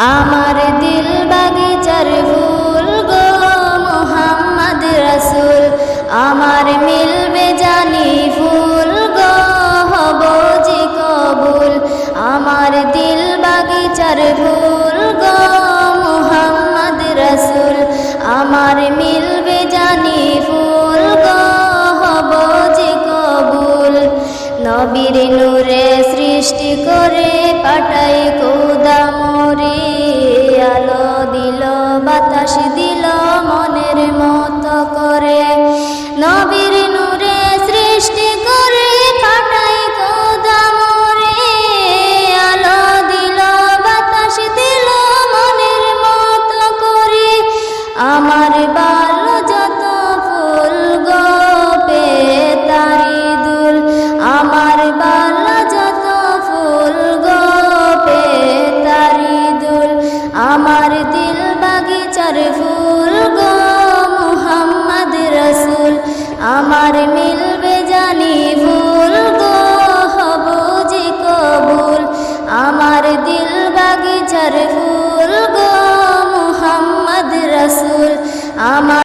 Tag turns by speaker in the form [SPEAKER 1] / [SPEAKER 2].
[SPEAKER 1] আমার দিল বাগিচার ফুল গো মোহাম্মদ রসুল। আমার মিলবে জানি ফুল গো, হব যে কবুল। আমার দিল বাগিচার ফুল গো মোহাম্মদ রসুল। আমার মিলবে জানি ফুল গো, হব যে কবুল। নবীর নূরে সৃষ্টি করে পাঠাই কোদা মোরে। আলো দিল বাতাস দিল মনের মতো বাগিচার ফুল গো মোহাম্মদ রসুল আমার মিলবে জানি আমার ফুল